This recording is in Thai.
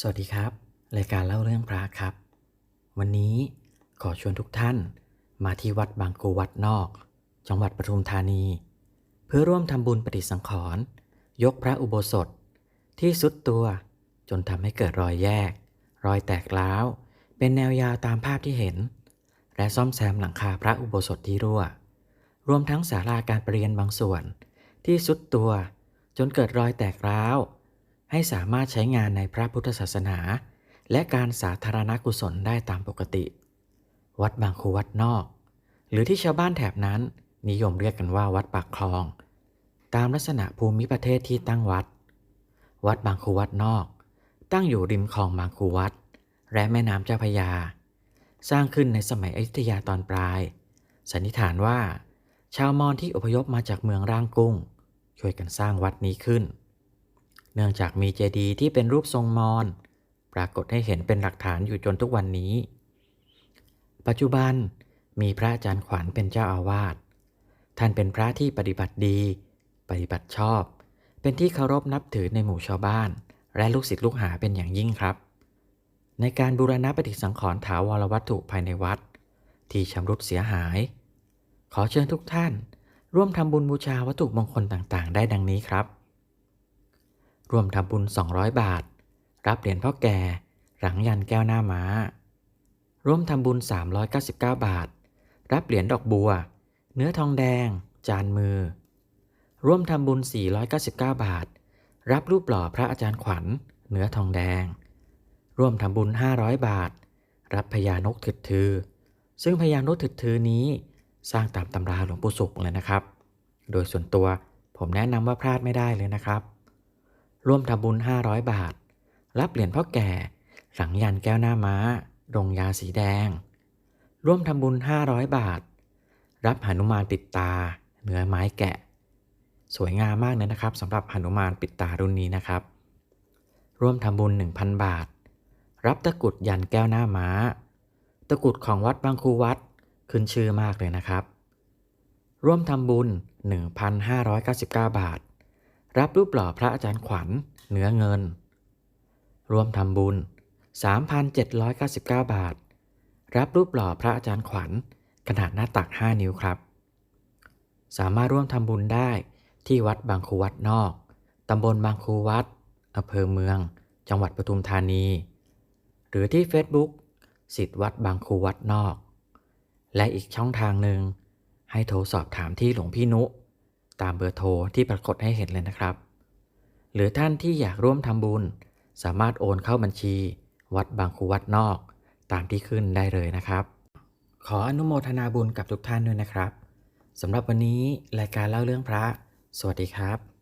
สวัสดีครับ รายการเล่าเรื่องพระครับ วันนี้ขอชวนทุกท่านมาที่วัดบางครูวัดนอก จังหวัดปทุมธานี เพื่อร่วมทำบุญปฏิสังขรณ์ยกพระอุโบสถ ที่สุดตัวจนทำให้เกิดรอยแยก รอยแตกร้าว เป็นแนวยาวตามภาพที่เห็น และซ่อมแซมหลังคาพระอุโบสถที่รั่ว รวมทั้งศาลาการประเรียนบางส่วน ที่สุดตัวจนเกิดรอยแตกร้าว ให้สามารถใช้งานในพระพุทธศาสนา และการสาธารณกุศลได้ตามปกติ วัดบางคูวัดนอก หรือที่ชาวบ้านแถบนั้น นิยมเรียกกันว่าวัดปากคลอง ตามลักษณะภูมิประเทศที่ตั้งวัด วัดบางคูวัดนอก ตั้งอยู่ริมคลองบางคูวัด และแม่น้ำเจ้าพยา สร้างขึ้นในสมัยอยุธยาตอนปลาย สันนิษฐานว่า ชาวมอญที่อพยพมาจากเมืองร่างกุ้ง ช่วยกันสร้างวัดนี้ขึ้น เนื่องจากมีเจดีย์ที่เป็นรูปทรงมอญปรากฏให้เห็นเป็นหลักฐานอยู่จนทุกวันนี้ ปัจจุบันมีพระอาจารย์ขวัญเป็นเจ้าอาวาส ท่านเป็นพระที่ปฏิบัติดี ปฏิบัติชอบ เป็นที่เคารพนับถือในหมู่ชาวบ้าน และลูกศิษย์ลูกหาเป็นอย่างยิ่งครับ ในการบูรณะปฏิสังขรณ์ถาวรวัตถุภายในวัด ที่ชำรุดเสียหาย ขอเชิญทุกท่าน ร่วมทำบุญบูชาวัตถุมงคลต่างๆ ได้ดังนี้ครับ ร่วมทำบุญ 200 บาท รับเหรียญพ่อแก่ หลังยันแก้วหน้าม้า ร่วมทำบุญ 399 บาท รับเหรียญดอกบัว เนื้อทองแดง จานมือ ร่วมทำบุญ 499 บาท รับรูปหล่อพระอาจารย์ขวัญ เนื้อทองแดง ร่วมทำบุญ 500 บาท รับพญานกถึดทือ ซึ่งพญานกถึดทือนี้สร้างตามตำราหลวงปู่สุขเลยนะครับ โดยส่วนตัวผมแนะนำว่าพลาดไม่ได้เลยนะครับ ร่วมทำบุญ 500 บาท รับเหรียญพ่อแก่ หลังยันแก้วหน้าม้ารงยาสีแดง ร่วมทำบุญ 500 บาท รับหนุมานปิดตา เนื้อไม้แกะ สวยงามมากเลยนะครับสำหรับหนุมานปิดตารุ่นนี้นะครับ ร่วมทำบุญ 1,000 บาท รับตะกุดยันแก้วหน้าม้า ตะกุดของวัดบางคูวัดขึ้นชื่อมากเลยนะครับ ร่วมทำบุญ 1,599 บาท รับรูปหล่อพระอาจารย์ขวัญ เนื้อเงินร่วมทำบุญ 3,799 บาท รับรูปหล่อพระอาจารย์ขวัญ ขนาดหน้าตัก 5 นิ้วครับ สามารถร่วมทำบุญได้ที่วัดบางคูวัดนอก ตำบลบางคูวัดอำเภอเมือง จังหวัดปทุมธานี หรือที่ Facebook สิทธิวัดบางคูวัดนอก และอีกช่องทางหนึ่งให้โทรสอบถามที่หลวงพี่นุ ตามเบอร์โทรที่ปรากฏให้เห็นเลยนะครับ หรือท่านที่อยากร่วมทำบุญ สามารถโอนเข้าบัญชี วัดบางคูวัดนอก ตามที่ขึ้นได้เลยนะครับ ขออนุโมทนาบุญกับทุกท่านด้วยนะครับสำหรับวันนี้รายการเล่าเรื่องพระ สวัสดีครับ